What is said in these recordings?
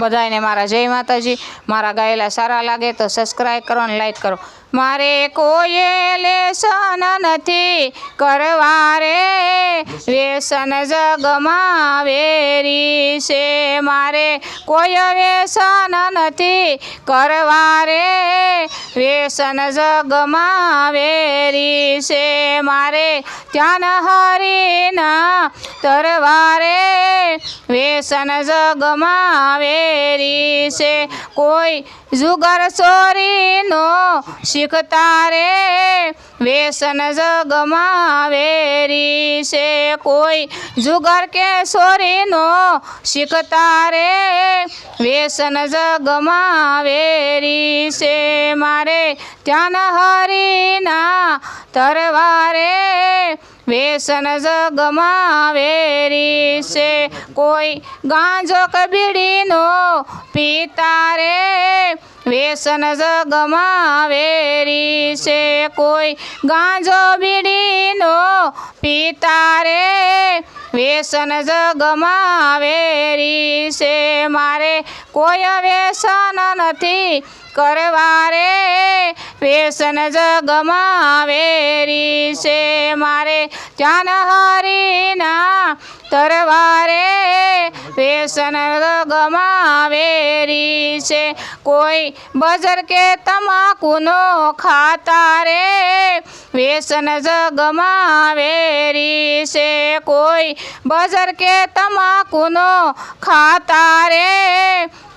બધાને મારા જય માતાજી. મારા ગાયેલા સારા લાગે તો સબસ્ક્રાઈબ કરો અને લાઈક કરો. મારે કોઈ લેસન નથી. કરવા રે વ્યસન જગમાં વેરી છે મારે કોઈ વ્યસન નથી કરવા રે. વ્યસન જગમાં વેરી છે મારે ધ્યાન હરીના તરવારે વ્યસન જગમાં વેરી છે કોઈ જુગર સોરીનો શીખતા રે વ્યસન જગમાં વેરી છે કોઈ. જુગર કે સોરીનો શીખતા રે વેસન જગમાં વેરી છે મારે ધ્યાન હરીના તરવારે વ્યસન જગમાં વેરી છે કોઈ. ગાંજો કબીડીનો પિતા રે વ્યસન જગમાં વેરી છે કોઈ ગાંજો બીડીનો પિતા રે. વ્યસન જગમાં વેરી છે મારે કોઈ વ્યસન નથી કરવા રે. વ્યસન જગમાં વેરી છે મારે ધ્યાન હરીના તરવારે વ્યસન જગમાં વેરી છે. કોઈ બજર કે તમાકુનો ખાતા રે. વ્યસન જગમાં વેરી છે. કોઈ બજર કે તમાકુનો ખાતા રે.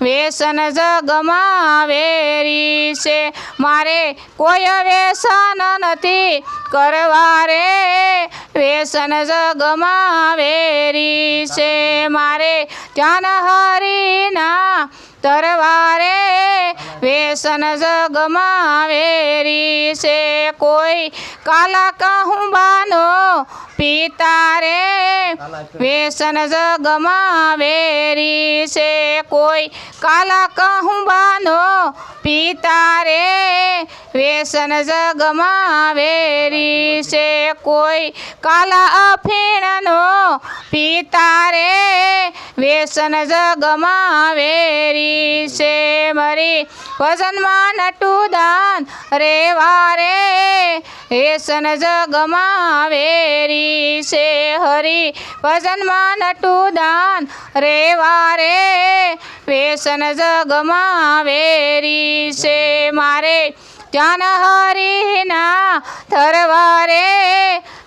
વ્યસન જગમાં વેરી છે. મારે કોઈ વ્યસન નથી કરવા રે. વ્યસન જગમાં વેરી છે. મારે ધ્યાન હરીના તરવારે વ્યસન જગમાં વેરી છે, કોઈ કાલા કહુંબાનો પિતા રે વ્યસન જગમાં વેરી છે, કોઈ કાલા કહુંબાનો પિતા રે વ્યસન જગમાં વેરી છે, કોઈ કાલા અફીણનો પિતા રે વ્યસન જગમાં વેરી છે મરી. વજનમાં નટું દાન રે વ્યસન જગમાં વેરી છે હરી. ભજનમાં નટું દાન રે વ્યસન જગમાં વેરી છે મારે. ધ્યાન હરિના થરવારે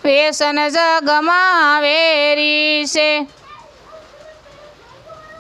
વ્યસન જગમાં વેરી છે.